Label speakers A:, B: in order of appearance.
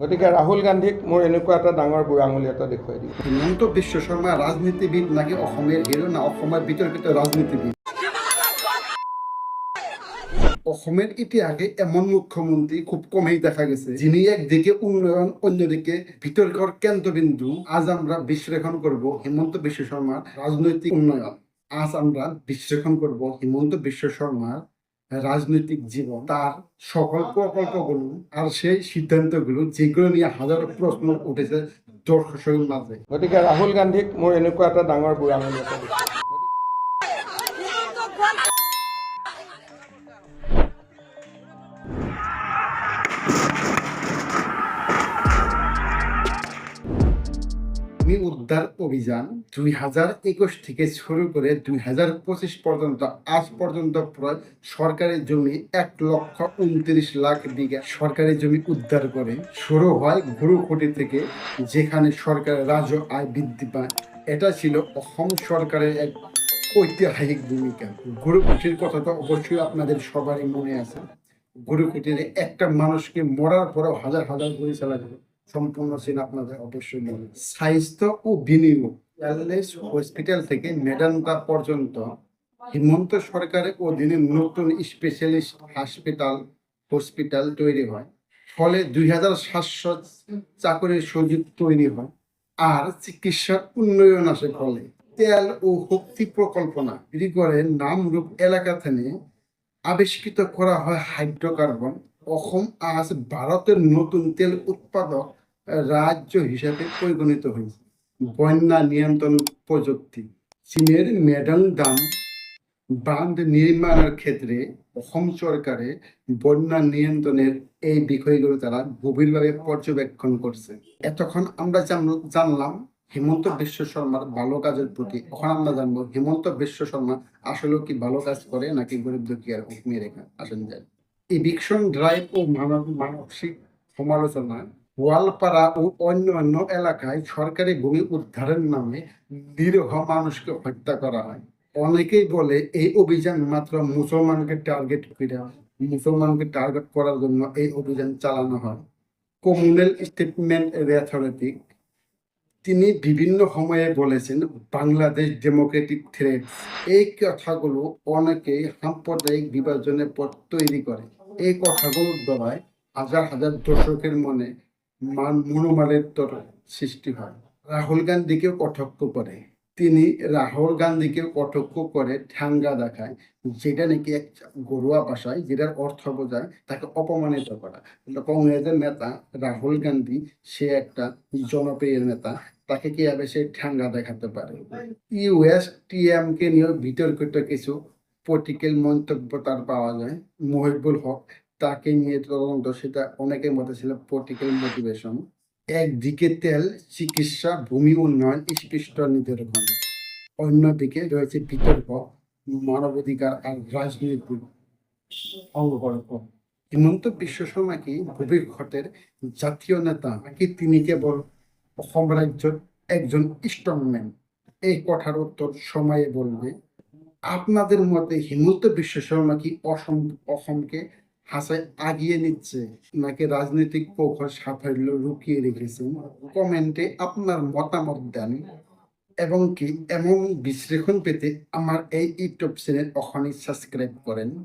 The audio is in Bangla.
A: গতিকে ৰাহুল গান্ধীক মোৰ এনেকুৱা এটা ডাঙৰ বুঢ়া আঙুলি এটা দেখুৱাই দিওঁ
B: হিমন্ত বিশ্ব শৰ্মা রাজনীতিবিদ নাকি অসমের হিরো না অসমের বিতর্কিত রাজনীতিবিদ অসমের ইতিহাসে এমন মুখ্যমন্ত্রী খুব কমেই দেখা গেছে, যিনি একদিকে উন্নয়ন, অন্যদিকে বিতর্কর কেন্দ্রবিন্দু আজ আমরা বিশ্লেষণ করব হিমন্ত বিশ্ব শর্মার রাজনৈতিক উন্নয়ন। আজ আমরা বিশ্লেষণ করব হিমন্ত বিশ্ব শর্মার রাজনৈতিক জীবন তার সকল প্রকল্পগুলো আর সেই সিদ্ধান্তগুলো যেগুলো নিয়ে হাজারো প্রশ্ন উঠেছে দর্শকের মাঝে।
A: গতিকে ৰাহুল গান্ধীক মোৰ এনেকুৱা এটা ডাঙৰ বুঢ়া আঙুলি
B: উদ্ধার অভিযান দুই হাজার একুশ থেকে শুরু করে দুই হাজার পঁচিশ পর্যন্ত, আজ পর্যন্ত প্রায় সরকারি জমি এক লক্ষ উনত্রিশ লাখ বিঘা সরকারি জমি উদ্ধার করে শুরু হয় গুরুকুটি থেকে, যেখানে সরকারের রাজ্য আয় বৃদ্ধি পায়। এটা ছিল অসম সরকারের এক ঐতিহাসিক ভূমিকা। গুরুকুটির কথা তো অবশ্যই আপনাদের সবারই মনে আছে। গুরুকুটির একটা মানুষকে মরার পরেও হাজার হাজার গুলি চালানো সম্পূর্ণ সিন আপনাদের অবশ্যই মনে স্বাস্থ্য ও বিনিয়োগ ওয়েলনেস হসপিটাল থেকে মেডান্তা পর্যন্ত হিমন্ত সরকারের অধীনে নতুন স্পেশালিস্ট হাসপাতাল হসপিটাল তৈরি হয়। ফলে দুই হাজার সাতশো চাকরির সুযোগ তৈরি হয় আর চিকিৎসার উন্নয়ন আসে ফলে। তেল ও শক্তি প্রকল্পনা করে নামরূপ এলাকা থেকে আবিষ্কৃত করা হয় হাইড্রোকার্বন অসম আজ ভারতের নতুন তেল উৎপাদক রাজ্য হিসাবে পরিগণিত হয়েছে বন্যা নিয়ন্ত্রণ প্রযুক্তি চীনের মেডাল দাম বাঁধ নির্মাণের ক্ষেত্রে অসম সরকারে বন্যা নিয়ন্ত্রণের এই বিষয়গুলো তারা গভীরভাবে পর্যবেক্ষণ করছে এতক্ষণ আমরা জানলাম হিমন্ত বিশ্ব শর্মার ভালো কাজের প্রতি এখন আমরা জানব হিমন্ত বিশ্ব শর্মা আসলে কি ভালো কাজ করে নাকি গরিব দুঃখীর হুকমি রেখা আসেন যায় ইভিকশন ড্রাইভ ও মানব মানসিক সমালোচনা গোয়ালপাড়া ও অন্যান্য এলাকায় সরকারি ভূমি উদ্ধারের নামে নিরীহ মানুষকে হত্যা করা হয়। অনেকেই বলে এই অভিযান মাত্র মুসলমানকে টার্গেট করে, মুসলমানকে টার্গেট করার জন্য এই অভিযান চালানো হয়। কমিউনাল স্টেটমেন্ট অথরিটি তিনি বিভিন্ন সময়ে বলেছেন, বাংলাদেশ ডেমোক্রেটিক থ্রেড এই কথাগুলো অনেকেই সাম্প্রদায়িক বিভাজনের পথ তৈরি করে। এই কথাগুলোর দ্বারায় হাজার হাজার দর্শকের মনে মান মনোমালের সৃষ্টি হয়। রাহুল গান্ধীকেও কটাক্ষ করে। তিনি রাহুল গান্ধীকে কটাক্ষ করে, ঠ্যাঙ্গা দেখায়, যেটা নাকি এক ঘরোয়া ভাষায়, যেটার অর্থ বোঝায় তাকে অপমানিত করা। কংগ্রেসের নেতা রাহুল গান্ধী, সে একটা জনপ্রিয় নেতা, তাকে কীভাবে সে ঠ্যাঙ্গা দেখাতে পারে? ইউএস টিএম কে নিয়েও বিতর্কিত কিছু পলিটিক্যাল মন্তব্য তার পাওয়া যায়। মহিবুল হক তাকে নিয়ে তদন্ত, সেটা অনেকের মধ্যে ছিল পলিটিক্যাল মোটিভেশন একদিকে তেল, চিকিৎসা, ভূমি উন্নয়ন, স্পষ্ট নিদর্শন অন্যদিকে রয়েছে বিতর্ক, মানবাধিকার আর রাজনৈতিক অঙ্গকল্প। হিমন্ত বিশ্ব শর্মা কি ভবিষ্যতের জাতীয় নেতা, নাকি তিনি কেবল অসম রাজ্যের একজন স্ট্রংম্যান এই কথার উত্তর সময়ে বলবে। আপনাদের মতে হিমন্ত বিশ্ব শর্মা কি অসম, অসমকে হাসায় আগিয়ে নিচ্ছে। নাকি রাজনৈতিক পক্ষ সাফল্য লুকিয়ে রেখেছেন? কমেন্টে আপনার মতামত দেন। এবং কি এমন বিশ্লেষণ পেতে আমার এই ইউটিউব চ্যানেল অখনই সাবস্ক্রাইব করেন।